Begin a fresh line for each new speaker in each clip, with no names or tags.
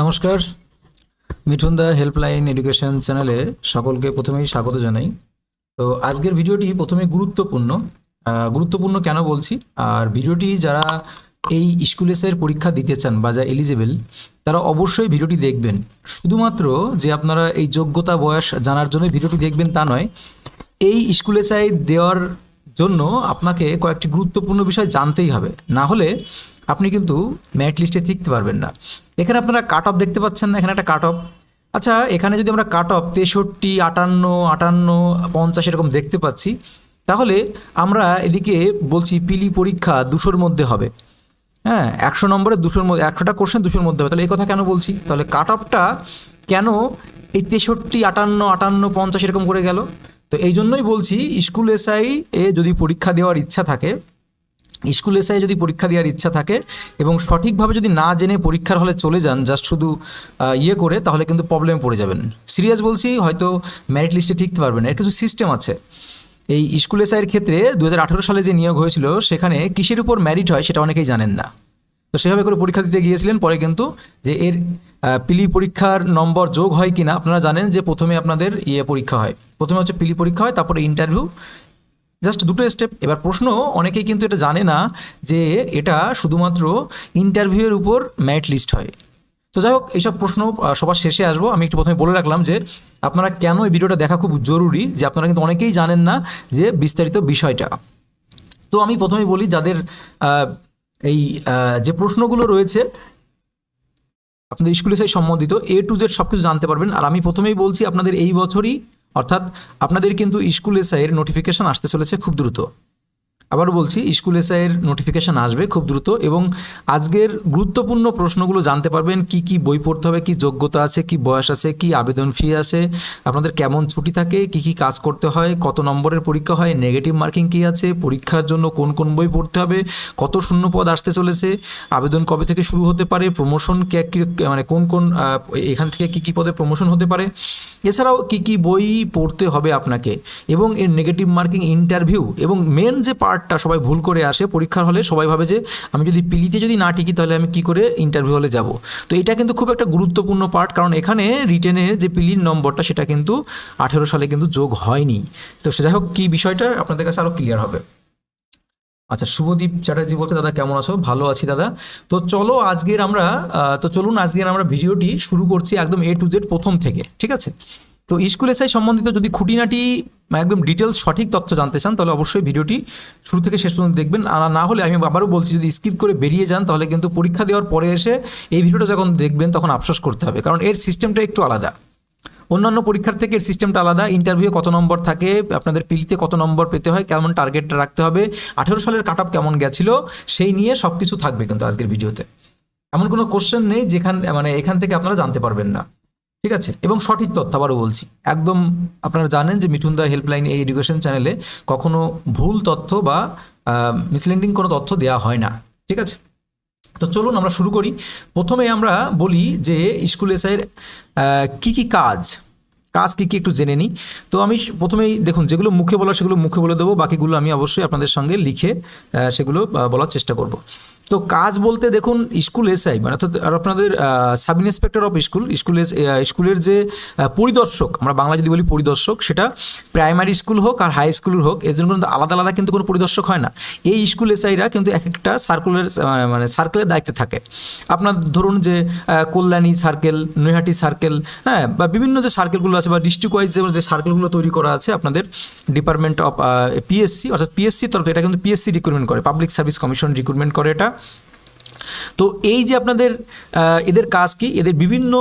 নমস্কার। Mithun da helpline education চ্যানেলে সকলকে প্রথমেই স্বাগত জানাই। তো আজকের ভিডিওটি প্রথমে গুরুত্বপূর্ণ। গুরুত্বপূর্ণ কেন বলছি? আর ভিডিওটি যারা এই স্কুল এসের পরীক্ষা দিতে চান বা যা এলিজেবল তারা অবশ্যই ভিডিওটি দেখবেন। শুধুমাত্র যে আপনারা এই যোগ্যতা বয়স জানার জন্য ভিডিওটি দেখবেন তা নয়, এই স্কুলে এসআই দেওয়ার জন্য আপনাকে কয়েকটি গুরুত্বপূর্ণ বিষয় জানতেই হবে। না হলে আপনি কিন্তু ম্যারিট লিস্টে টিকতে পারবেন না। এখানে আপনারা কাট অফ দেখতে পাচ্ছেন না, এখানে একটা কাট অফ। আচ্ছা এখানে যদি আমরা কাট অফ তেষট্টি, আটান্ন আটান্ন, পঞ্চাশ এরকম দেখতে পাচ্ছি, তাহলে আমরা এদিকে বলছি পিলি পরীক্ষা দুশোর মধ্যে হবে। হ্যাঁ একশো নম্বরে দুশোর মধ্যে, একশোটা কোশ্চেন দুশোর মধ্যে হবে। তাহলে এই কথা কেন বলছি? তাহলে কাট অফটা কেন এই তেষট্টি, আটান্ন আটান্ন, পঞ্চাশ এরকম করে গেল? তো এই জন্যই বলছি, স্কুল এসআই এ যদি পরীক্ষা দেওয়ার ইচ্ছা থাকে, স্কুল এসআই যদি পরীক্ষা দেওয়ার ইচ্ছা থাকে এবং সঠিকভাবে যদি না জেনে পরীক্ষার হলে চলে যান জাস্ট শুধু ইয়ে করে, তাহলে কিন্তু প্রবলেমে পড়ে যাবেন। সিরিয়াস বলছি, হয়তো ম্যারিট লিস্টে ঠিকতে পারবেন। এর কিছু সিস্টেম আছে। এই স্কুল এসআইয়ের ক্ষেত্রে দু হাজার আঠেরো সালে যে নিয়োগ হয়েছিল, সেখানে কিসের উপর ম্যারিট হয় সেটা অনেকেই জানেন না। তো সেভাবে করে পরীক্ষা দিতে গিয়েছিলেন। পরে কিন্তু যে এর পিলি পরীক্ষার নম্বর যোগ হয় কিনা, আপনারা জানেন যে প্রথমে আপনাদের ইয়ে পরীক্ষা হয়। প্রথমে হচ্ছে পিলি পরীক্ষা হয়, তারপরে ইন্টারভিউ জাস্ট দুটো স্টেপ এবার প্রশ্ন, অনেকেই কিন্তু এটা জানে না যে এটা শুধুমাত্র ইন্টারভিউয়ের উপর ম্যারিট লিস্ট হয়। তো যাই হোক, এইসব প্রশ্ন সবার শেষে আসব। আমি একটু প্রথমে বলে রাখলাম যে আপনারা কেন এই ভিডিওটা দেখা খুব জরুরি, যে আপনারা কিন্তু অনেকেই জানেন না যে বিস্তারিত বিষয়টা। তো আমি প্রথমেই বলি, যাদের এই যে প্রশ্নগুলো রয়েছে, আপনাদের স্কুলে সেই সম্বন্ধিত এ টু জেড সব কিছু জানতে পারবেন। আর আমি প্রথমেই বলছি, আপনাদের এই বছরই, অর্থাৎ আপনাদের কিন্তু স্কুল এসআইয়ের নোটিফিকেশন আসতে চলেছে খুব দ্রুত। আবার বলছি, স্কুল এসআইয়ের নোটিফিকেশন আসবে খুব দ্রুত এবং আজকের গুরুত্বপূর্ণ প্রশ্নগুলো জানতে পারবেন, কি কি বই পড়তে হবে, কি যোগ্যতা আছে, কি বয়স আছে, কি আবেদন ফি আছে, আপনাদের কেমন ছুটি থাকে, কি কি কাজ করতে হয়, কত নম্বরের পরীক্ষা হয় নেগেটিভ মার্কিং কি আছে, পরীক্ষার জন্য কোন কোন বই পড়তে হবে, কত শূন্য পদ আসতে চলেছে, আবেদন কবে থেকে শুরু হতে পারে প্রমোশন মানে কোন কোন এখান থেকে কি কি পদে প্রমোশন হতে পারে, এছাড়াও কি কি বই পড়তে হবে আপনাকে এবং এর নেগেটিভ মার্কিং ইন্টারভিউ এবং মেন যে পার্টটা সবাই ভুল করে আসে, পরীক্ষার হলে সবাই ভাবে যে আমি যদি পিলিতে যদি না টিকি তাহলে আমি কি করে ইন্টারভিউ হলে যাব। তো এটা কিন্তু খুব একটা গুরুত্বপূর্ণ পার্ট কারণ এখানে রিটেনের যে পিলির নম্বরটা সেটা কিন্তু আঠেরো সালে কিন্তু যোগ হয়নি। তো সে যাই হোক, কী বিষয়টা আপনাদের কাছে আরও ক্লিয়ার হবে? আচ্ছা শুভদীপ চ্যাটার্জি বলতে, দাদা, কেমন আছো? ভালো আছি, দাদা। তো চলো আজকের আমরা তো চলুন আজকের আমরা ভিডিওটি শুরু করছি একদম এ টু জেড প্রথম থেকে, ঠিক আছে? তো স্কুল এসআই সম্বন্ধিত যদি খুঁটিনাটি একদম ডিটেলস সঠিক তথ্য জানতে চান, তাহলে অবশ্যই ভিডিওটি শুরু থেকে শেষ পর্যন্ত দেখবেন। আর না হলে আমি আবারও বলছি, যদি স্কিপ করে বেরিয়ে যান, তাহলে কিন্তু পরীক্ষা দেওয়ার পরে এসে এই ভিডিওটা যখন দেখবেন, তখন আফসোস করতে হবে। কারণ এর সিস্টেমটা একটু আলাদা। অন্যান্য পরীক্ষার থেকে এর সিস্টেমটা আলাদা। ইন্টারভিউ কত নম্বর থাকে, আপনাদের পিলিতে কত নম্বর পেতে হয়, কেমন টার্গেটটা রাখতে হবে, আঠেরো সালের কাট কেমন গেছিল, সেই নিয়ে সব কিছু থাকবে কিন্তু আজকের ভিডিওতে। এমন কোনো কোশ্চেন নেই যেখান মানে এখান থেকে আপনারা জানতে পারবেন না। ঠিক আছে? এবং সঠিক তথ্য আবারও বলছি। একদম আপনারা জানেন যে মিঠুন দা হেল্পলাইন এই এডুকেশন চ্যানেলে কখনো ভুল তথ্য বা মিসলেন্ডিং কোনো তথ্য দেওয়া হয় না। ঠিক আছে? তো চলুন আমরা শুরু করি। প্রথমে আমরা বলি যে স্কুল এসআইয়ের কী কী কাজ? কাজ কী কী একটু জেনে নিই। তো আমি প্রথমেই দেখুন, যেগুলো মুখে বলা সেগুলো মুখে বলে দেবো, বাকিগুলো আমি অবশ্যই আপনাদের সঙ্গে লিখে সেগুলো বলার চেষ্টা করব। তো কাজ বলতে দেখুন, স্কুল এসআই মানে অর্থাৎ আপনাদের sub inspector of school school স্কুলের যে পরিদর্শক, আমরা বাংলা যদি বলি পরিদর্শক, সেটা প্রাইমারি স্কুল হোক আর হাই স্কুলের হোক, এর জন্য কিন্তু আলাদা আলাদা কিন্তু কোনো পরিদর্শক হয় না। এই স্কুল এসআইরা কিন্তু এক একটা সার্কুলের মানে সার্কেলের দায়িত্বে থাকে। আপনার ধরুন যে কল্যাণী সার্কেল, নৈহাটি সার্কেল হ্যাঁ বা বিভিন্ন যে সার্কেলগুলো আছে বা ডিস্ট্রিক্ট ওয়াইজ যে সার্কেলগুলো তৈরি করা আছে আপনাদের ডিপার্টমেন্ট অফ পিএসসি অর্থাৎ পিএসসি তরফ এটা কিন্তু পিএসসি রিক্রুটমেন্ট করে পাবলিক সার্ভিস কমিশন রিক্রুটমেন্ট করে এটা। তো এই যে আপনাদের এদের কাজ কি? এদের বিভিন্ন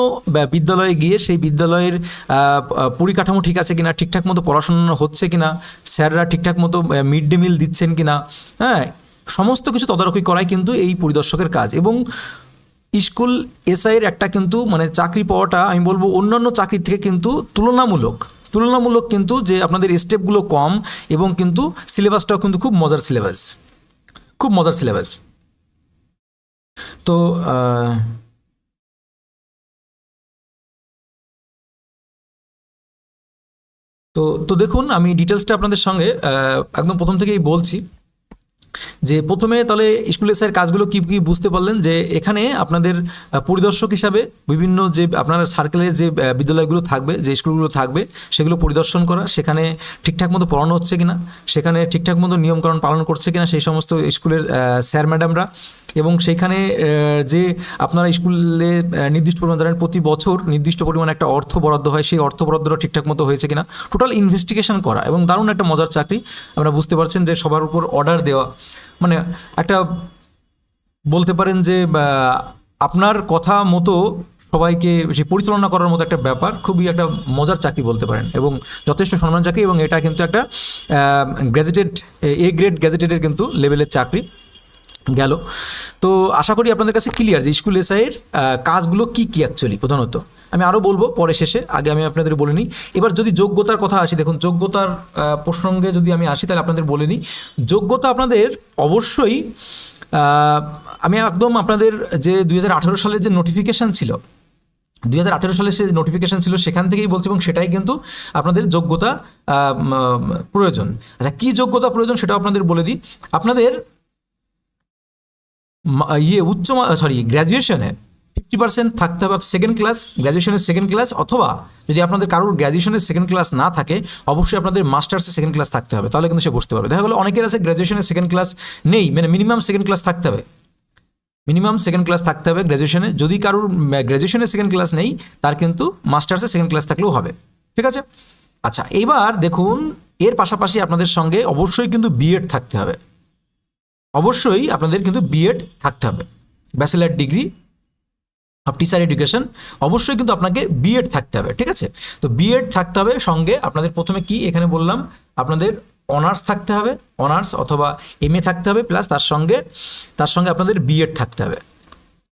বিদ্যালয়ে গিয়ে সেই বিদ্যালয়ের পরিকাঠামো ঠিক আছে কিনা, ঠিকঠাক মতো পড়াশোনা হচ্ছে কিনা, স্যাররা ঠিকঠাক মতো মিড ডে মিল দিচ্ছেন কিনা হ্যাঁ সমস্ত কিছু তদারকি করাই কিন্তু এই পরিদর্শকের কাজ। এবং স্কুল এসআইয়ের একটা কিন্তু মানে চাকরি পাওয়াটা, আমি বলব অন্যান্য চাকরির থেকে কিন্তু তুলনামূলক তুলনামূলক কিন্তু যে আপনাদের স্টেপগুলো কম এবং কিন্তু সিলেবাসটাও কিন্তু খুব মজার সিলেবাস খুব মজার সিলেবাস তো তো তো দেখুন, আমি ডিটেলসটা আপনাদের সঙ্গে একদম প্রথম থেকেই বলছি। যে প্রথমে তাহলে স্কুলের স্যার কাজগুলো কী কী বুঝতে পারলেন যে এখানে আপনাদের পরিদর্শক হিসাবে বিভিন্ন যে আপনার সার্কেলের যে বিদ্যালয়গুলো থাকবে, যে স্কুলগুলো থাকবে, সেগুলো পরিদর্শন করা, সেখানে ঠিকঠাক মতো পড়ানো হচ্ছে কিনা, সেখানে ঠিকঠাক মতো নিয়মকানুন পালন করছে কিনা সেই সমস্ত স্কুলের স্যার ম্যাডামরা এবং সেইখানে যে আপনারা স্কুলে নির্দিষ্ট পরিমাণ ধরেন প্রতি বছর নির্দিষ্ট পরিমাণ একটা অর্থ বরাদ্দ হয়, সেই অর্থ বরাদ্দটা ঠিকঠাক মতো হয়েছে কিনা টোটাল ইনভেস্টিগেশন করা এবং দারুণ একটা মজার চাকরি। আপনারা বুঝতে পারছেন যে সবার উপর অর্ডার দেওয়া। মানে একটা বলতে পারেন যে আপনার কথা মতো সবাইকে সে পরিচালনা করার মতো একটা ব্যাপার, খুবই একটা মজার চাকরি বলতে পারেন এবং যথেষ্ট সম্মান চাকরি এবং এটা কিন্তু একটা গ্যাজেটেড, এ গ্রেড গ্যাজেটেডের কিন্তু লেভেলের চাকরি গেল। তো আশা করি আপনাদের কাছে ক্লিয়ার যে স্কুল এসআইয়ের কাজগুলো কী কী অ্যাকচুয়ালি প্রধানত? আমি আরও বলব, পরে শেষে, আগে আমি আপনাদের বলে নিই। এবার যদি যোগ্যতার কথা আসি, দেখুন, যোগ্যতার প্রসঙ্গে যদি আমি আসি, তাহলে আপনাদের বলে নিই। যোগ্যতা আপনাদের অবশ্যই আমি একদম আপনাদের যে দুই হাজার আঠেরো সালের যে নোটিফিকেশান ছিল, দুই হাজার আঠেরো সালে যে নোটিফিকেশান ছিল, সেখান থেকেই বলছি এবং সেটাই কিন্তু আপনাদের যোগ্যতা প্রয়োজন। আচ্ছা কী যোগ্যতা প্রয়োজন সেটাও আপনাদের বলে দিই। আপনাদের ইয়ে উচ্চ সরি গ্র্যাজুয়েশনে ফিফটি পার্সেন্ট থাকতে হবে সেকেন্ড ক্লাস গ্র্যাজুয়েশনের সেকেন্ড ক্লাস অথবা যদি আপনাদের কারোর গ্র্যাজুয়েশনের সেকেন্ড ক্লাস না থাকে, অবশ্যই আপনাদের মাস্টার্সের সেকেন্ড ক্লাস থাকতে হবে, তাহলে কিন্তু সে বসতে পারবে। দেখা গেলো অনেকের আছে গ্র্যাজুয়েশনের সেকেন্ড ক্লাস নেই মানে মিনিমাম সেকেন্ড ক্লাস থাকতে হবে। মিনিমাম সেকেন্ড ক্লাস থাকতে হবে গ্র্যাজুয়েশনে যদি কারোর গ্র্যাজুয়েশনের সেকেন্ড ক্লাস নেই, তার কিন্তু মাস্টার্সের সেকেন্ড ক্লাস থাকলেও হবে। ঠিক আছে? আচ্ছা এবার দেখুন, এর পাশাপাশি আপনাদের সঙ্গে অবশ্যই কিন্তু বিএড থাকতে হবে। অবশ্যই আপনাদের কিন্তু বিএড থাকতে হবে। Bachelor degree of teacher education অবশ্যই কিন্তু আপনাকে বিএড থাকতে হবে, ঠিক আছে? তো বিএড থাকতে হবে সঙ্গে আপনাদের প্রথমে কি এখানে বললাম? আপনাদের অনার্স থাকতে হবে অনার্স অথবা এম থাকতে হবে প্লাস তার সঙ্গে তার সঙ্গে আপনাদের বিএড থাকতে হবে।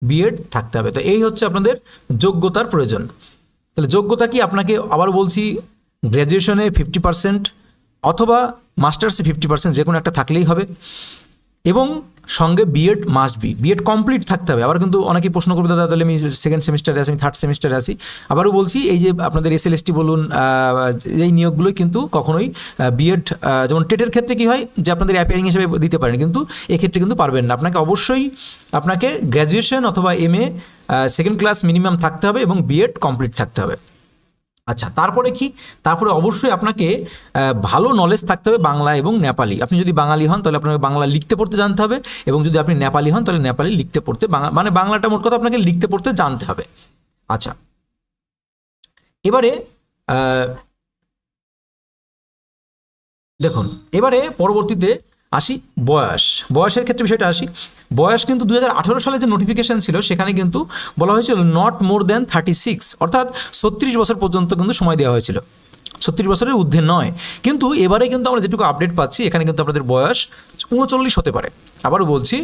বিএড থাকতে হবে। তো এই হচ্ছে আপনাদের যোগ্যতার প্রয়োজন। তাহলে যোগ্যতা কি? আপনাকে আবার বলছি গ্র্যাজুয়েশনে ফিফটি পার্সেন্ট অথবা মাস্টার্সে ফিফটি পার্সেন্ট যে কোনো একটা থাকলেই হবে। এবং সঙ্গে BEd must B BEd complete থাকতে হবে। আবার কিন্তু অনেকেই প্রশ্ন করবে, দাদা, তাহলে আমি সেকেন্ড সেমিস্টারে আসি আমি থার্ড সেমিস্টারে আসি আবারও বলছি, এই যে আপনাদের এস বলুন এই নিয়োগগুলোই কিন্তু কখনোই বিএড যেমন টেটের ক্ষেত্রে কি হয় যে আপনাদের অ্যাপিয়ারিং হিসেবে দিতে পারেন, কিন্তু এক্ষেত্রে কিন্তু পারবেন না। আপনাকে অবশ্যই আপনাকে গ্র্যাজুয়েশন অথবা M A second class minimum থাকতে হবে এবং বিএড কমপ্লিট থাকতে হবে। আচ্ছা তারপরে কি? তারপরে অবশ্যই আপনাকে ভালো নলেজ থাকতে হবে বাংলা এবং নেপালি। আপনি যদি বাঙালি হন, তাহলে আপনাকে বাংলা লিখতে পড়তে জানতে হবে এবং যদি আপনি নেপালি হন, তাহলে নেপালি লিখতে পড়তে মানে বাংলাটা মোট কথা আপনাকে লিখতে পড়তে জানতে হবে। আচ্ছা। এবারে দেখুন, এবারে পরবর্তীতে আসি? বয়স। বয়সের ক্ষেত্রে বিষয়টা আসি। বয়স কিন্তু দুই হাজার আঠারো সালে যে নোটিফিকেশান ছিল, সেখানে কিন্তু বলা হয়েছিল not more than thirty six অর্থাৎ ছত্রিশ বছর পর্যন্ত কিন্তু সময় দেওয়া হয়েছিল। ছত্রিশ বছরের ঊর্ধ্বে নয়। কিন্তু এবারে কিন্তু আমরা যেটুকু আপডেট পাচ্ছি, এখানে কিন্তু আপনাদের বয়স উনচল্লিশ হতে পারে। আবারও বলছি,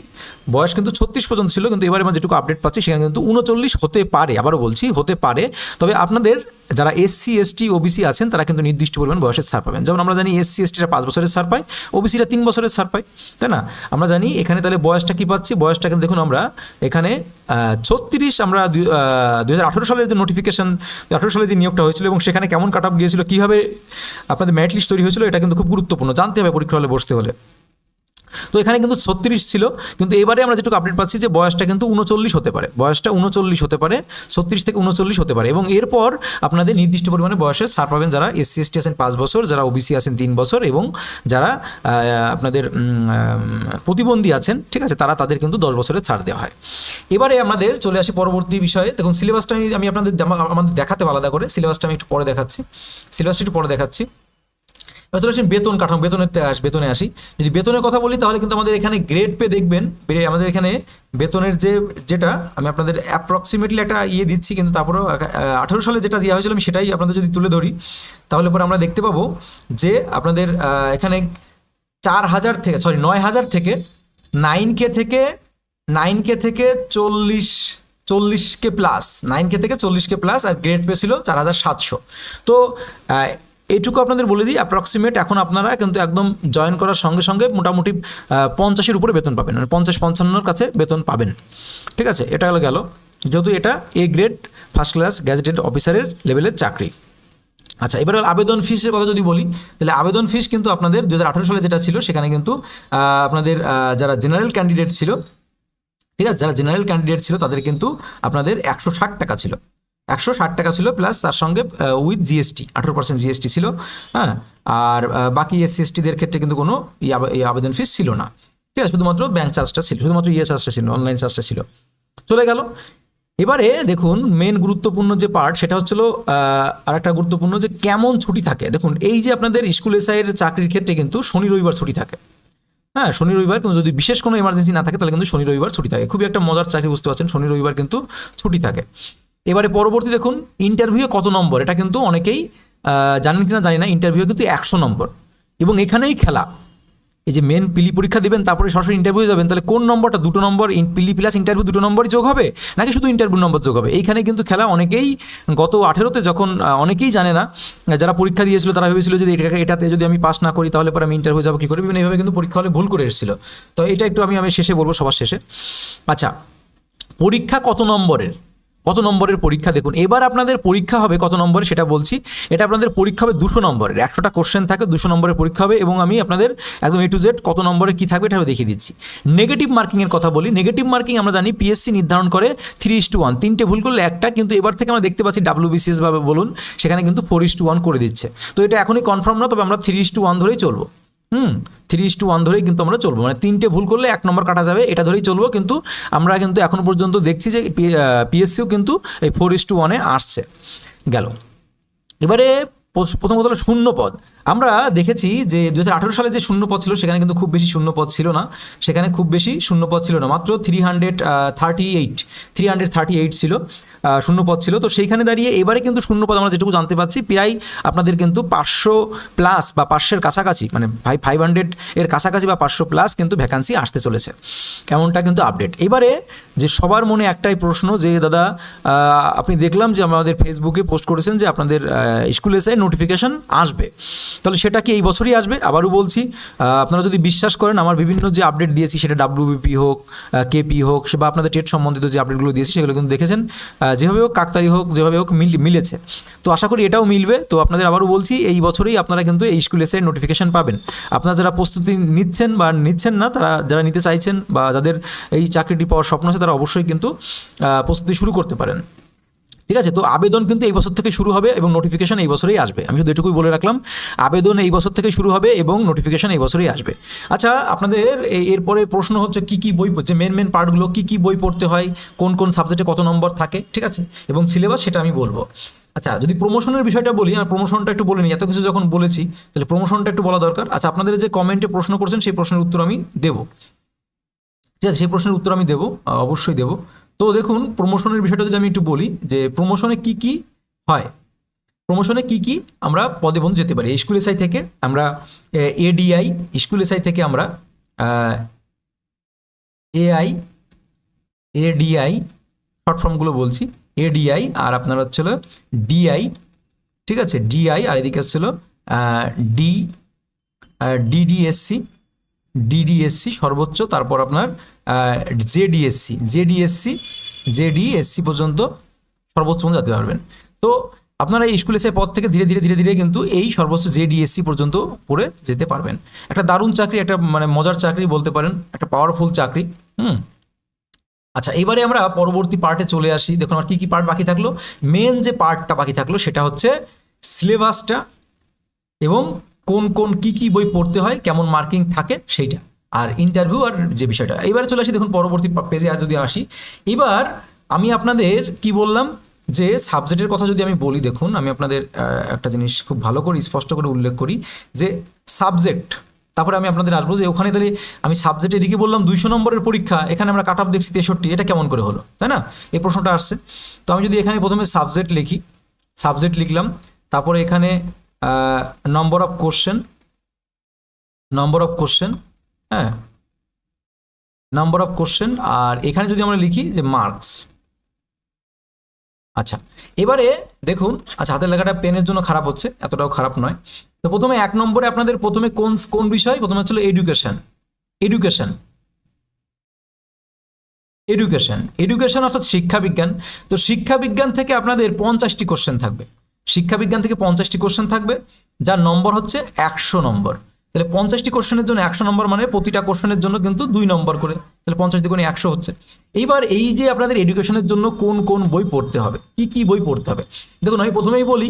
বয়স কিন্তু ছত্রিশ পর্যন্ত ছিল, কিন্তু এবারে আমরা যেটুকু আপডেট পাচ্ছি, সেখানে কিন্তু উনচল্লিশ হতে পারে। আবারও বলছি, হতে পারে। তবে আপনাদের যারা এসসি এসটি ওবিসি আছেন, তারা কিন্তু নির্দিষ্ট পরিমাণ বয়সের ছাড় পাবেন। যেমন আমরা জানি এসসি এসটিরা পাঁচ বছরের ছাড় পায় ওবিসিরা তিন বছরের ছাড় পায়, তাই না? আমরা জানি এখানে তাহলে বয়সটা কী পাচ্ছি? বয়সটা কিন্তু দেখুন আমরা এখানে ছত্রিশ আমরা দুই হাজার আঠেরো সালের যে নোটিফিকেশান আঠেরো সালে যে নিয়োগটা হয়েছিল এবং সেখানে কেমন কাট গিয়েছিল, কীভাবে আপনাদের ম্যাট লিস্ট তৈরি হয়েছিল, এটা কিন্তু খুব গুরুত্বপূর্ণ। জানতে হবে পরীক্ষা হলে, বসতে হলে। তো এখানে কিন্তু ছত্রিশ ছিল, কিন্তু এবারে আমরা যেটুকু আপডেট পাচ্ছি যে বয়সটা কিন্তু উনচল্লিশ হতে পারে। বয়সটা উনচল্লিশ হতে পারে, ছত্রিশ থেকে উনচল্লিশ হতে পারে। এবং এরপর আপনাদের নির্দিষ্ট পরিমাণে বয়সে ছাড় পাবেন যারা এসসি এসটি আছেন পাঁচ বছর, যারা ওবিসি আছেন তিন বছর এবং যারা আপনাদের প্রতিবন্ধী আছেন, ঠিক আছে, তারা তাদের কিন্তু দশ বছরের ছাড় দেওয়া হয়। এবারে আমাদের চলে আসি পরবর্তী বিষয়ে। দেখুন সিলেবাসটা আমি আমি আপনাদের আমাদের দেখাতে আলাদা করে। সিলেবাসটা আমি একটু পরে দেখাচ্ছি। সিলেবাসটা একটু পরে দেখাচ্ছি। চলে আসেন বেতন কাঠামো, বেতনের বেতনে আসি। যদি বেতনের কথা বলি, তাহলে কিন্তু আমাদের এখানে গ্রেড পে দেখবেন। আমাদের এখানে বেতনের যে, যেটা, আমি আপনাদের অ্যাপ্রক্সিমেটলি একটা ইয়ে দিচ্ছি, কিন্তু তারপরেও আঠেরো সালে যেটা দেওয়া হয়েছিল, আমি সেটাই আপনাদের যদি তুলে ধরি, তাহলে পরে আমরা দেখতে পাবো যে আপনাদের এখানে চার হাজার থেকে সরি নয় হাজার থেকে নাইন কে থেকে নাইন কে থেকে চল্লিশ চল্লিশ কে প্লাস নাইন কে থেকে চল্লিশ কে প্লাস আর গ্রেড পে ছিল চার হাজার সাতশো। তো এইটুকু আপনাদের বলে দিই অ্যাপ্রক্সিমেট এখন আপনারা কিন্তু একদম জয়েন করার সঙ্গে সঙ্গে মোটামুটি পঞ্চাশের উপরে বেতন পাবেন মানে পঞ্চাশ পঞ্চান্নর কাছে বেতন পাবেন। ঠিক আছে? এটা হলো গেল। যেহেতু এটা A grade first class gazetted অফিসারের লেভেলের চাকরি। আচ্ছা এবার আবেদন ফিসের কথা যদি বলি, তাহলে আবেদন ফিস কিন্তু আপনাদের দু হাজার আঠেরো সালে যেটা ছিল, সেখানে কিন্তু আপনাদের যারা জেনারেল ক্যান্ডিডেট ছিল, ঠিক আছে? যারা জেনারেল ক্যান্ডিডেট ছিল, তাদের কিন্তু আপনাদের একশো ষাট টাকা ছিল। একশো ষাট টাকা ছিল প্লাস তার সঙ্গে উইথ জিএসটি আঠেরো পার্সেন্ট জিএসটি ছিল হ্যাঁ? আর বাকি এসসি এসটিদের ক্ষেত্রে কিন্তু কোনো আবেদন ফিস ছিল না। ঠিক আছে? শুধুমাত্র ব্যাংক চার্জটা ছিল, শুধুমাত্র ইয়ে চার্জটা ছিল অনলাইন চার্জটা ছিল। চলে গেল। এবারে দেখুন মেন গুরুত্বপূর্ণ যে পার্ট সেটা হচ্ছিল আর একটা গুরুত্বপূর্ণ যে কেমন ছুটি থাকে। দেখুন, এই যে আপনাদের স্কুল এসআইয়ের চাকরির ক্ষেত্রে কিন্তু শনি, রবিবার ছুটি থাকে। হ্যাঁ শনি, রবিবার কিন্তু যদি বিশেষ কোনো এমার্জেন্সি না থাকে, তাহলে কিন্তু শনি, রবিবার ছুটি থাকে। খুবই একটা মজার চাকরি, বুঝতে পারছেন? শনি, রবিবার কিন্তু ছুটি থাকে। এবারে পরবর্তী দেখুন ইন্টারভিউ কত নম্বর? এটা কিন্তু অনেকেই জানেন কিনা জানি না ইন্টারভিউ কিন্তু একশো নম্বর। এবং এখানেই খেলা। এই যে মেন পিলি পরীক্ষা দেবেন, তারপরে সরাসরি ইন্টারভিউ যাবেন, তাহলে কোন নম্বরটা? দুটো নম্বর পিলি প্লাস ইন্টারভিউ দুটো নম্বরই যোগ হবে? নাকি শুধু ইন্টারভিউ নম্বর যোগ হবে? এইখানে কিন্তু খেলা অনেকেই, গত আঠেরোতে যখন অনেকেই জানে না, যারা পরীক্ষা দিয়েছিল, তারা ভেবেছিল যে এটা এটাতে যদি আমি পাস না করি, তাহলে পরে আমি ইন্টারভিউ যাব কী করে? বিভিন্ন এইভাবে কিন্তু পরীক্ষা হলে ভুল করে এসেছিল। তো এটা একটু আমি আমি শেষে বলব সবার শেষে। আচ্ছা পরীক্ষা কত নম্বরের? কত নম্বরের পরীক্ষা? দেখুন, এবার আপনাদের পরীক্ষা হবে কত নম্বরে সেটা বলছি। এটা আপনাদের পরীক্ষা হবে দুশো নম্বরের। একশোটা কোশ্চেন থাকে দুশো নম্বরের পরীক্ষা হবে এবং আমি আপনাদের একদম এ টু জেড কত নম্বরে কী থাকবে এটা দেখিয়ে দিচ্ছি। নেগেটিভ মার্কিংয়ের কথা বলি। নেগেটিভ মার্কিং আমরা জানি পিএসসি নির্ধারণ করে থ্রি ইস টু ওয়ান তিনটে ভুল করলে একটা, কিন্তু এবার থেকে আমরা দেখতে পাচ্ছি ডাব্লিউবিসিএস ভাবে বলুন, সেখানে কিন্তু ফোর ইস টু ওয়ান করে দিচ্ছে। তো এটা এখনই কনফার্ম না, তবে আমরা থ্রি ইস টু ওয়ান ধরেই চলবো। Hmm three is two one ধরেই কিন্তু আমরা চলবো। মানে তিনটে ভুল করলে এক নম্বর কাটা যাবে, এটা ধরেই চলবো। কিন্তু আমরা কিন্তু এখনও পর্যন্ত দেখছি যে পিএসসিও কিন্তু এই ফোর ইস টু ওয়ানে আসছে। গেল। এবারে প্রথম কথা হলো শূন্য পদ। আমরা দেখেছি যে দু হাজার আঠেরো সালে যে শূন্য পদ ছিল সেখানে কিন্তু খুব বেশি শূন্য পদ ছিল না। সেখানে খুব বেশি শূন্য পদ ছিল না। মাত্র three hundred thirty eight three hundred thirty eight ছিল আহ, শূন্য পদ ছিল। তো সেইখানে দাঁড়িয়ে এবারে কিন্তু শূন্য পদ আমরা যেটুকু জানতে পারছি প্রায় আপনাদের কিন্তু পাঁচশো প্লাস বা পাঁচশোর কাছাকাছি মানে ফাইভ ফাইভ হান্ড্রেড এর কাছাকাছি বা পাঁচশো প্লাস কিন্তু ভ্যাকান্সি আসতে চলেছে। এমনটা কিন্তু আপডেট এবারে যে সবার মনে একটাই প্রশ্ন যে দাদা আপনি দেখলাম যে আমাদের ফেসবুকে পোস্ট করেছেন যে আপনাদের স্কুলে এসে নোটিফিকেশন আসবে। তাহলে সেটা কি এই বছরই আসবে? আবারও বলছি আপনারা যদি বিশ্বাস করেন, আমার বিভিন্ন যে আপডেট দিয়েছি, সেটা ডাব্লিউবিপি হোক কেপি হোক, বা আপনাদের টেট সম্বন্ধিত যে আপডেটগুলো দিয়েছি, সেগুলো কিন্তু দেখেছেন। যেভাবে হোক কাকতারি হোক, যেভাবে হোক, মিল, মিলেছে। তো আশা করি এটাও মিলবে। তো আপনাদের আবারও বলছি, এই বছরেই আপনারা কিন্তু এই স্কুল এসে নোটিফিকেশান পাবেন। আপনারা যারা প্রস্তুতি নিচ্ছেন বা নিচ্ছেন না, তারা যারা নিতে চাইছেন, বা যাদের এই চাকরিটি পাওয়ার স্বপ্ন আছে, তারা অবশ্যই কিন্তু প্রস্তুতি শুরু করতে পারেন। ঠিক আছে? তো আবেদন কিন্তু এই বছর থেকে শুরু হবে এবং নোটিফিকেশন এই বছরেই আসবে। আমি শুধু এটুকুই বলে রাখলাম, আবেদন এই বছর থেকে শুরু হবে এবং নোটিফিকেশন এই বছরেই আসবে। আচ্ছা আপনাদের এরপরে প্রশ্ন হচ্ছে কি কি বই যে মেন মেন পার্টগুলো কি কি বই পড়তে হয়, কোন কোন সাবজেক্টে কত নম্বর থাকে, ঠিক আছে? এবং সিলেবাস সেটা আমি বলব। আচ্ছা যদি প্রমোশনের বিষয়টা বলি আমি প্রমোশনটা একটু বলে নিই, এত কিছু যখন বলেছি, তাহলে প্রমোশনটা একটু বলা দরকার। আচ্ছা আপনাদের যে কমেন্টে প্রশ্ন করছেন, সেই প্রশ্নের উত্তর আমি দেবো। ঠিক আছে, সেই প্রশ্নের উত্তর আমি দেবো অবশ্যই দেবো। তো দেখুন প্রমোশনের বিষয়টা যদি আমি একটু বলি, যে প্রমোশনে কি কি হয়? প্রমোশনে কি কি আমরা পদে বন্ধু যেতে পারি? স্কুল এসআই থেকে আমরা এডিআই স্কুল এসআই থেকে আমরা এআই এডিআই শর্ট ফর্মগুলো বলছি এডিআই আর আপনার হচ্ছিল ডিআই ঠিক আছে? ডিআই আর এদিকে হচ্ছিল ডি ডিডিএসসি ডিডিএসসি সর্বোচ্চ, তারপর আপনার জেডিএসসি জেডিএসসি জেডিএসসি পর্যন্ত সর্বোচ্চ পর্যন্ত যেতে পারবেন। তো আপনারা এই স্কুল এসে পদ থেকে ধীরে ধীরে ধীরে ধীরে কিন্তু এই সর্বোচ্চ জেডিএসসি পর্যন্ত পড়ে যেতে পারবেন। একটা দারুণ চাকরি, একটা মানে মজার চাকরি বলতে পারেন, একটা পাওয়ারফুল চাকরি, হুম? আচ্ছা এবারে আমরা পরবর্তী পার্টে চলে আসি। দেখুন আর কি কি পার্ট বাকি থাকল? মেন যে পার্টটা বাকি থাকল, সেটা হচ্ছে সিলেবাসটা এবং কোন কোন কি কি বই পড়তে হয়, কেমন মার্কিং থাকে, সেইটা। আর ইন্টারভিউ আর যে বিষয়টা, এবারে চলে আসি দেখুন পরবর্তী পেজে আর যদি আসি, এবার আমি আপনাদের কি বললাম যে সাবজেক্টের কথা যদি আমি বলি দেখুন, আমি আপনাদের একটা জিনিস খুব ভালো করে, স্পষ্ট করে উল্লেখ করি যে সাবজেক্ট তারপরে আমি আপনাদের আসব যে ওখানে তাহলে আমি সাবজেক্ট এদিকে বললাম দুইশো নম্বরের পরীক্ষা, এখানে আমরা কাট অফ দেখছি তেষট্টি, এটা কেমন করে হলো, তাই না? এই প্রশ্নটা আসছে। তো আমি যদি এখানে প্রথমে সাবজেক্ট লিখি সাবজেক্ট লিখলাম, তারপরে এখানে number of question number of question হ্যাঁ নম্বর অফ কোশ্চেন আর এখানে যদি আমরা লিখি যে মার্কস আচ্ছা এবারে দেখুন আচ্ছা হাতের লেখাটা পেনের জন্য খারাপ হচ্ছে, এতটাও খারাপ নয়। তো প্রথমে এক নম্বরে আপনাদের প্রথমে কোন কোন বিষয়? প্রথমে হচ্ছিল এডুকেশন এডুকেশন এডুকেশন এডুকেশন অর্থাৎ শিক্ষা বিজ্ঞান তো শিক্ষা বিজ্ঞান থেকে আপনাদের পঞ্চাশটি কোশ্চেন থাকবে। শিক্ষা বিজ্ঞান থেকে পঞ্চাশটি কোশ্চেন থাকবে, যার নম্বর হচ্ছে একশো নম্বর তাহলে পঞ্চাশটি কোশ্চেনের জন্য একশো নম্বর মানে প্রতিটা কোশ্চেনের জন্য কিন্তু দুই নম্বর করে, তাহলে পঞ্চাশ দ্বিগুণে একশো হচ্ছে। এইবার এই যে আপনাদের এডুকেশনের জন্য কোন কোন বই পড়তে হবে, কি কি বই পড়তে হবে, দেখুন আমি প্রথমেই বলি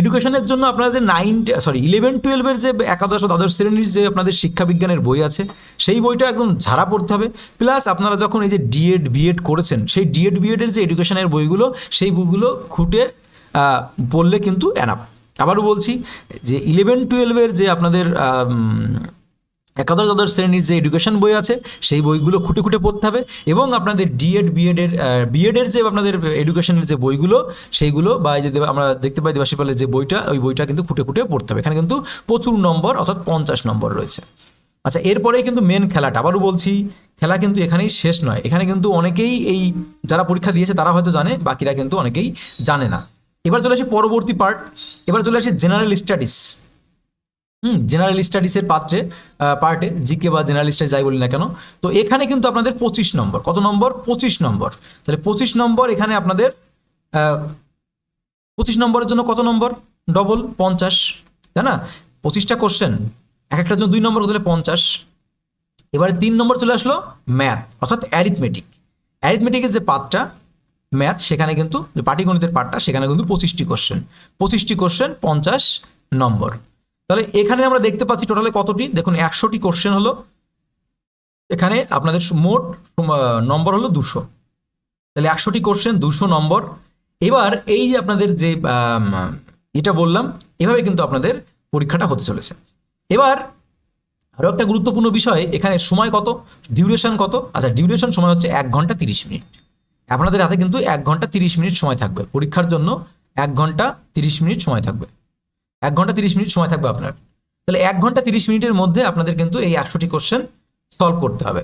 এডুকেশনের জন্য আপনারা যে নাইন সরি ইলেভেন টুয়েলভের যে একাদশ দ্বাদশ শ্রেণির যে আপনাদের শিক্ষা বিজ্ঞানের বই আছে, সেই বইটা একদম ঝাড়া পড়তে হবে। প্লাস আপনারা যখন এই যে ডিএড বিএড করেছেন, সেই ডিএড বিএডের যে এডুকেশনের বইগুলো, সেই বইগুলো খুঁটে পড়লে কিন্তু অ্যানাপ আবারও বলছি যে ইলেভেন টুয়েলভের যে আপনাদের একাদশ, দ্বাদশ শ্রেণির যে এডুকেশন বই আছে, সেই বইগুলো খুঁটে খুঁটে পড়তে হবে এবং আপনাদের ডিএড বিএডের বিএডের যে আপনাদের এডুকেশনের যে বইগুলো, সেইগুলো বা যে আমরা দেখতে পাই দেবাশী পালের যে বইটা, ওই বইটা কিন্তু খুঁটে খুঁটে পড়তে হবে। এখানে কিন্তু প্রচুর নম্বর, অর্থাৎ পঞ্চাশ নম্বর রয়েছে। আচ্ছা এরপরেই কিন্তু মেন খেলাটা, আবারও বলছি, খেলা কিন্তু এখানেই শেষ নয়। এখানে কিন্তু অনেকেই এই, যারা পরীক্ষা দিয়েছে, তারা হয়তো জানে, বাকিরা কিন্তু অনেকেই জানে না। এবার চলে আসি পরবর্তী পার্ট এবার চলে আসি জেনারেল স্টাডিজ হুম জেনারেল স্টাডিজের পাত্রে পার্টে জিকে বা জেনারেল স্টাডিজ যাই বলি না কেন, তো এখানে কিন্তু আপনাদের পঁচিশ নম্বর। কত নম্বর? পঁচিশ নম্বর। তাহলে পঁচিশ নম্বর এখানে আপনাদের পঁচিশ নম্বরের জন্য কত নম্বর? ডবল পঞ্চাশ। তাই না? পঁচিশটা কোশ্চেন এক একটার জন্য দুই নম্বর হলে পঞ্চাশ। এবারে তিন নম্বর চলে আসলো ম্যাথ অর্থাৎ অ্যারিথমেটিক অ্যারিথমেটিকের যে পার্টটা ম্যাথ, সেখানে কিন্তু যে পাটিগণিতের পার্টটা সেখানে কিন্তু পঁচিশটি কোশ্চেন পঁচিশটি কোশ্চেন পঞ্চাশ নম্বর। তাহলে এখানে আমরা দেখতে পাচ্ছি টোটালে কতটি? দেখুন, একশোটি কোশ্চেন হলো, এখানে আপনাদের মোট নম্বর হলো দুশো। তাহলে একশোটি কোশ্চেন দুশো নম্বর। এবার এই যে আপনাদের যে এটা বললাম, এভাবে কিন্তু আপনাদের পরীক্ষাটা হতে চলেছে। এবার আরও একটা গুরুত্বপূর্ণ বিষয়, এখানে সময় কত? ডিউরেশন কত? আচ্ছা ডিউরেশন সময় হচ্ছে এক ঘণ্টা তিরিশ মিনিট। আপনাদের হাতে কিন্তু এক ঘণ্টা তিরিশ মিনিট সময় থাকবে। পরীক্ষার জন্য এক ঘণ্টা তিরিশ মিনিট সময় থাকবে। এক ঘণ্টা তিরিশ মিনিট সময় থাকবে আপনার। তাহলে এক ঘণ্টা তিরিশ মিনিটের মধ্যে আপনাদের কিন্তু এই একশোটি কোশ্চেন সলভ করতে হবে।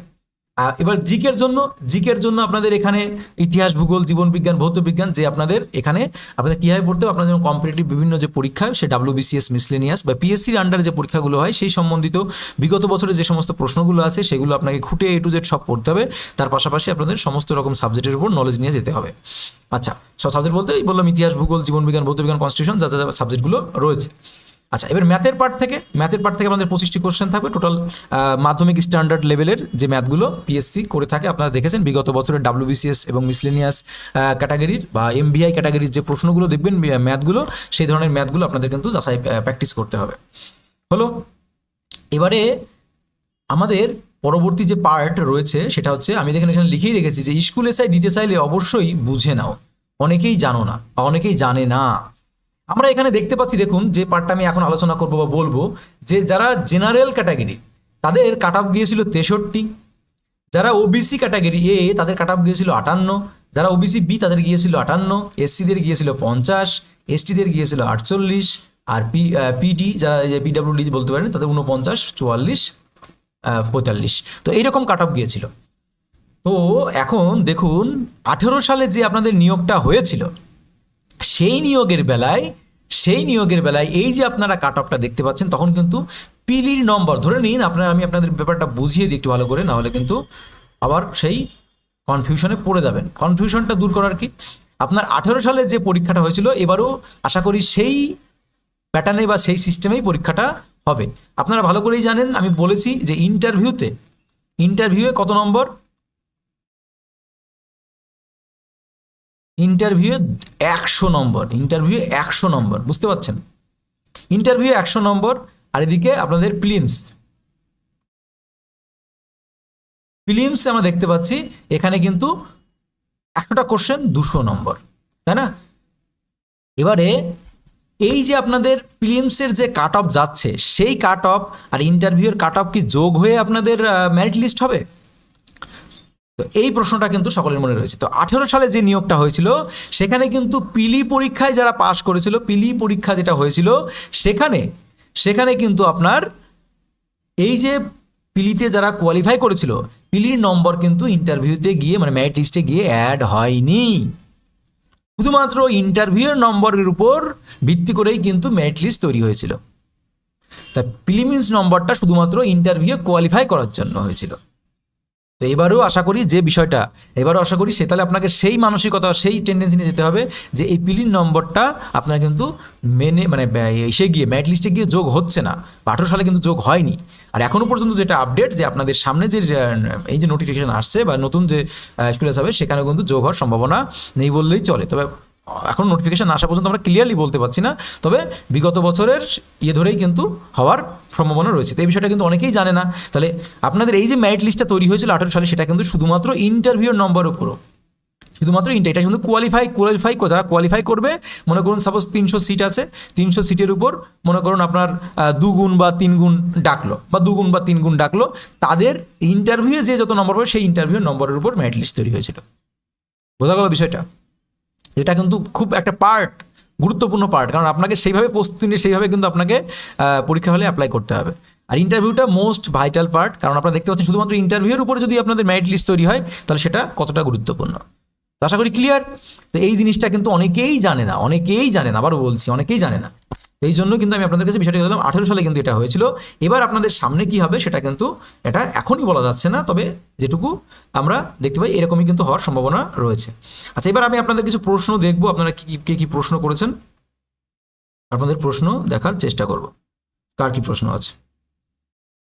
এবার জিকের জন্য জিকের জন্য আপনাদের এখানে ইতিহাস, ভূগোল, জীবন বিজ্ঞান, ভৌত বিজ্ঞান যে আপনাদের এখানে, আপনাদের কীভাবে পড়তে আপনাদের যেমন কম্পিটিটিভ বিভিন্ন যে পরীক্ষা সে ডাব্লিউবিসিএস মিসলেনিয়াস বা পিএসসির আন্ডারে যে পরীক্ষাগুলো হয়, সেই সম্বন্ধিত বিগত বছরে যে সমস্ত প্রশ্নগুলো আছে, সেগুলো আপনাকে খুঁটে এ টু জেড সব পড়তে হবে। তার পাশাপাশি আপনাদের সমস্ত রকম সাবজেক্টের উপর নলেজ নিয়ে যেতে হবে। আচ্ছা সব সাবজেক্ট বলতে বললাম ইতিহাস, ভূগোল, জীবন বিজ্ঞান, ভৌত বিজ্ঞান কনস্টিটিউশন যা যা সাবজেক্টগুলো রয়েছে। আচ্ছা এবার ম্যাথের পার্ট থেকে ম্যাথের পার্ট থেকে আমাদের পঁচিশটি কোশ্চেন থাকবে। টোটাল মাধ্যমিক স্ট্যান্ডার্ড লেভেলের যে ম্যাথগুলো পিএসসি করে থাকে, আপনারা দেখেছেন বিগত বছরের ডাব্লিউবিসিএস এবং মিসলেনিয়াস ক্যাটাগরির বা এমবিআই ক্যাটাগরির যে প্রশ্নগুলো দেখবেন ম্যাথগুলো সেই ধরনের ম্যাথগুলো আপনাদের কিন্তু যাচাই প্র্যাকটিস করতে হবে। হলো, এবারে আমাদের পরবর্তী যে পার্ট রয়েছে, সেটা হচ্ছে, আমি দেখেন এখানে লিখেই রেখেছি যে স্কুল এসআই দিতে চাইলে অবশ্যই বুঝে নাও। অনেকেই জানো না বা অনেকেই জানে না। আমরা এখানে দেখতে পাচ্ছি, দেখুন, যে পার্টটা আমি এখন আলোচনা করব বা বলব, যে যারা জেনারেল ক্যাটাগরি তাদের কাট অফ গিয়েছিল তেষট্টি, যারা ওবিসি ক্যাটাগরি এ তাদের কাট অফ গিয়েছিল আটান্ন, যারা ওবিসি বি তাদের গিয়েছিল আটান্ন এসসিদের গিয়েছিল পঞ্চাশ এসটিদের গিয়েছিল আটচল্লিশ, আর পি পিটি যারা পিডাব্লিউডি বলতে পারেন, তাদের উনপঞ্চাশ চুয়াল্লিশ পঁয়তাল্লিশ। তো এইরকম কাট অফ গিয়েছিল। তো এখন দেখুন, আঠেরো সালে যে আপনাদের নিয়োগটা হয়েছিল সেই নিয়োগের বেলায়, সেই নিয়োগের বেলায় এই যে আপনারা কাট অফটা দেখতে পাচ্ছেন, তখন কিন্তু পিলির নম্বর ধরে নিন। আপনারা, আমি আপনাদের ব্যাপারটা বুঝিয়ে দিই একটু ভালো করে, নাহলে কিন্তু আবার সেই কনফিউশনে পড়ে যাবেন। কনফিউশনটা দূর করার কি? আপনার আঠেরো সালে যে পরীক্ষাটা হয়েছিল, এবারও আশা করি সেই প্যাটার্নে বা সেই সিস্টেমেই পরীক্ষাটা হবে। আপনারা ভালো করেই জানেন, আমি বলেছি যে ইন্টারভিউতে ইন্টারভিউয়ে কত নম্বর? ইন্টারভিউয়ে একশো নম্বর, ইন্টারভিউ একশো নম্বর, বুঝতে পারছেন? ইন্টারভিউ একশো নম্বর, আর এদিকে আপনাদের প্রিলিমস প্রিলিমসে আমরা দেখতে পাচ্ছি, এখানে কিন্তু একশোটা কোশ্চেন দুশো নম্বর, তাই না? এবারে এই যে আপনাদের প্রিলিমসের যে কাট অফ যাচ্ছে, সেই কাট অফ আর ইন্টারভিউয়ের কাট অফ কি যোগ হয়ে আপনাদের মেরিট লিস্ট হবে? তো এই প্রশ্নটা কিন্তু সকলের মনে রয়েছে। তো আঠেরো সালে যে নিয়োগটা হয়েছিল, সেখানে কিন্তু পিলি পরীক্ষায় যারা পাশ করেছিল, পিলি পরীক্ষা যেটা হয়েছিল, সেখানে সেখানে কিন্তু আপনার এই যে পিলিতে যারা কোয়ালিফাই করেছিল, পিলির নম্বর কিন্তু ইন্টারভিউতে গিয়ে মানে মেরিট লিস্টে গিয়ে অ্যাড হয়নি। শুধুমাত্র ইন্টারভিউয়ের নম্বরের উপর ভিত্তি করেই কিন্তু মেরিট লিস্ট তৈরি হয়েছিল। তা প্রিলিমিনস নম্বরটা শুধুমাত্র ইন্টারভিউ কোয়ালিফাই করার জন্য হয়েছিল। তো এবারেও আশা করি যে বিষয়টা এবারও আশা করি সে তাহলে আপনাকে সেই মানসিকতা, সেই টেন্ডেন্সি নিয়ে যেতে হবে যে এই পিলির নম্বরটা আপনার কিন্তু মেনে মানে এসে গিয়ে ম্যাট লিস্টে গিয়ে যোগ হচ্ছে না। আঠেরো সালে কিন্তু যোগ হয়নি। আর এখনও পর্যন্ত যেটা আপডেট যে আপনাদের সামনে যে এই যে নোটিফিকেশান আসছে বা নতুন যে স্কুলে হবে সেখানে কিন্তু যোগ হওয়ার সম্ভাবনা নেই বললেই চলে। তবে এখন নোটিফিকেশান আসা পর্যন্ত আমরা ক্লিয়ারলি বলতে পারছি না, তবে বিগত বছরের ইয়ে ধরেই কিন্তু হওয়ার সম্ভাবনা রয়েছে। তো এই বিষয়টা কিন্তু অনেকেই জানে না। তাহলে আপনাদের এই যে ম্যারিট লিস্টটা তৈরি হয়েছিল আঠেরো সালে, সেটা কিন্তু শুধুমাত্র ইন্টারভিউর নম্বরের উপরও। শুধুমাত্র ইন্টার এটা কিন্তু কোয়ালিফাই কোয়ালিফাই যারা কোয়ালিফাই করবে, মনে করুন সাপোজ তিনশো সিট আছে, তিনশো সিটের উপর মনে করুন আপনার দুগুণ বা তিন গুণ ডাকলো, বা দুগুণ বা তিন গুণ ডাকলো, তাদের ইন্টারভিউয়ে যে যত নম্বর পাবে সেই ইন্টারভিউ নম্বরের উপর ম্যারিট লিস্ট তৈরি হয়েছিল। বোঝা গেল বিষয়টা? এটা কিন্তু খুব একটা পার্ট গুরুত্বপূর্ণ পার্ট কারণ আপনাকে সেইভাবে প্রস্তুতি নিয়ে সেইভাবে কিন্তু আপনাকে পরীক্ষা হলে অ্যাপ্লাই করতে হবে। আর ইন্টারভিউটা মোস্ট ভাইটাল পার্ট কারণ আপনারা দেখতে পাচ্ছেন শুধুমাত্র ইন্টারভিউর উপরে যদি আপনাদের মেরিট লিস্ট তৈরি হয়, তাহলে সেটা কতটা গুরুত্বপূর্ণ? আশা করি ক্লিয়ার তো এই জিনিসটা কিন্তু অনেকেই জানে না, অনেকেই জানে না, আবারও বলছি, অনেকেই জানে না। এই জন্য কিন্তু আমি আপনাদের কাছে বিষয়টা দিলাম আঠেরো সালে কিন্তু এটা হয়েছিল। এবার আপনাদের সামনে কি হবে সেটা কিন্তু এটা এখনই বলা যাচ্ছে না, তবে যেটুকু আমরা দেখতে পাই এরকমই কিন্তু হওয়ার সম্ভাবনা রয়েছে। আচ্ছা এবার আমি আপনাদের কিছু প্রশ্ন দেখব, আপনারা কি- কে, কী প্রশ্ন করেছেন? আপনাদের প্রশ্ন দেখার চেষ্টা করব। কার কি প্রশ্ন আছে?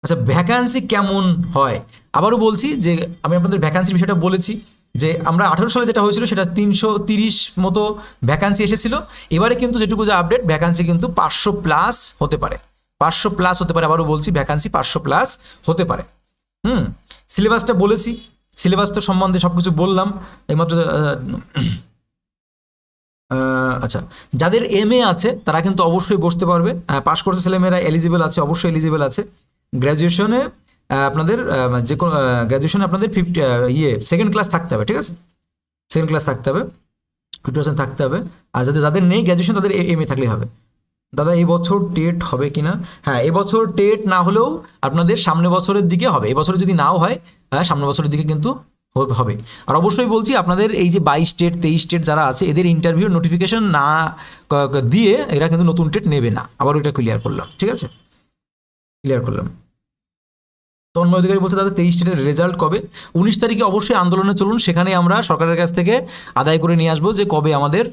আচ্ছা ভ্যাকান্সি কেমন হয়? আবারও বলছি যে আমি আপনাদের ভ্যাকান্সির বিষয়টা বলেছি যে আমরা আঠেরো সালে যেটা হয়েছিল সেটা তিনশো তিরিশ মতো ভ্যাকান্সি এসেছিল। এবারে কিন্তু যেটুকু যা আপডেট ভ্যাকান্সি কিন্তু পাঁচশো প্লাস হতে পারে। পাঁচশো প্লাস হতে পারে, আবারও বলছি ভ্যাকান্সি পাঁচশো প্লাস হতে পারে। হুম সিলেবাসটা বলেছি। সিলেবাস তো সম্বন্ধে সব কিছু বললাম, এইমাত্র আচ্ছা যাদের এম এ আছে, তারা কিন্তু অবশ্যই বসতে পারবে। পাশ করছে ছেলেমেয়েরা এলিজিবল আছে, অবশ্যই এলিজিবল আছে। গ্র্যাজুয়েশনে আপনাদের যে কোনো গ্র্যাজুয়েশনে আপনাদের ফিফটি ইয়ে সেকেন্ড ক্লাস থাকতে হবে, ঠিক আছে? সেকেন্ড ক্লাস থাকতে হবে ফিফটি পার্সেন্ট থাকতে হবে। আর যাদের যাদের নেই গ্র্যাজুয়েশন তাদের এম এ থাকলেই হবে। দাদা, এই বছর টেট হবে কিনা? হ্যাঁ এবছর টেট না হলেও আপনাদের সামনে বছরের দিকে হবে। এবছরে যদি নাও হয় হ্যাঁ সামনে বছরের দিকে কিন্তু হবে। আর অবশ্যই বলছি, আপনাদের এই যে বাইশ স্টেট তেইশ স্টেট যারা আছে, এদের ইন্টারভিউ নোটিফিকেশন না, ক- ক- দিয়ে এরা কিন্তু নতুন টেট নেবে না। আবার ওইটা ক্লিয়ার করলাম, ঠিক আছে? ক্লিয়ার করলাম। তন্ময় অধিকারী বলছে তাদের তেইশ স্টেটের রেজাল্ট কবে? উনিশ তারিখে অবশ্যই আন্দোলনে চলুন সেখানে আমরা সরকারের কাছ থেকে আদায় করে নিয়ে আসব যে কবে আমাদের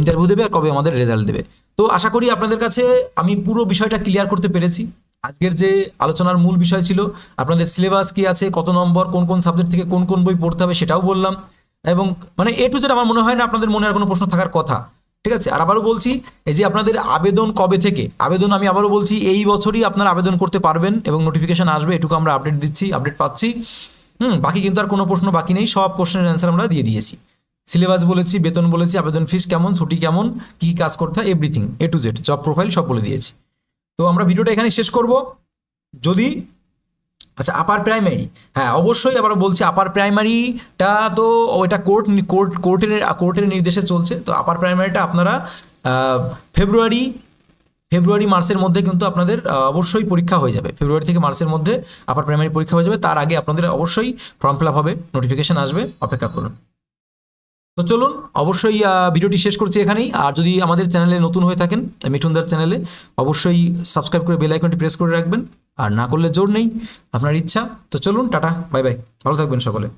ইন্টারভিউ দেবে আর কবে আমাদের রেজাল্ট দেবে। তো আশা করি আপনাদের কাছে আমি পুরো বিষয়টা ক্লিয়ার করতে পেরেছি। আজকের যে আলোচনার মূল বিষয় ছিল, আপনাদের সিলেবাস কি আছে, কত নম্বর, কোন কোন সাবজেক্ট থেকে কোন কোন বই পড়তে হবে সেটাও বললাম। এবং মানে এ টু জেড আমার মনে হয় না আপনাদের মনে আর কোনো প্রশ্ন থাকার কথা। ঠিক আছে? আর আবারও বলছি, এই যে আপনাদের আবেদন কবে থেকে? আবেদন আমি আবারও বলছি, এই বছরই আপনারা আবেদন করতে পারবেন এবং নোটিফিকেশন আসবে, এটুকু আমরা আপডেট দিচ্ছি আপডেট পাচ্ছি। হুম, বাকি কিন্তু আর কোনো প্রশ্ন বাকি নেই, সব কোশ্চেনের অ্যান্সার আমরা দিয়ে দিয়েছি। সিলেবাস বলেছি, বেতন বলেছি, আবেদন ফিস কেমন, ছুটি কেমন, কী কাজ করতে হয় everything A to Z job profile সব বলে দিয়েছি। তো আমরা ভিডিওটা এখানে শেষ করব। যদি আচ্ছা আপার প্রাইমারি হ্যাঁ অবশ্যই আবার বলছি আপার প্রাইমারিটা তো ওইটা কোর্ট কোর্ট কোর্টের কোর্টের নির্দেশে চলছে। তো আপার প্রাইমারিটা আপনারা ফেব্রুয়ারি ফেব্রুয়ারি মার্চের মধ্যে কিন্তু আপনাদের অবশ্যই পরীক্ষা হয়ে যাবে। ফেব্রুয়ারি থেকে মার্চের মধ্যে আপার প্রাইমারি পরীক্ষা হয়ে যাবে। তার আগে আপনাদের অবশ্যই ফর্ম ফিল আপ হবে নোটিফিকেশান আসবে। অপেক্ষা করুন। তো চলুন, অবশ্যই ভিডিওটি শেষ করছি এখানেই। আর যদি আমাদের চ্যানেলে নতুন হয়ে থাকেন, মিঠুনদার চ্যানেলে, অবশ্যই সাবস্ক্রাইব করে বেল আইকনটি প্রেস করে রাখবেন। আর না করলে জোর নেই, আপনার ইচ্ছা। তো চলুন, টাটা, বাই বাই। ভালো থাকবেন সকলে।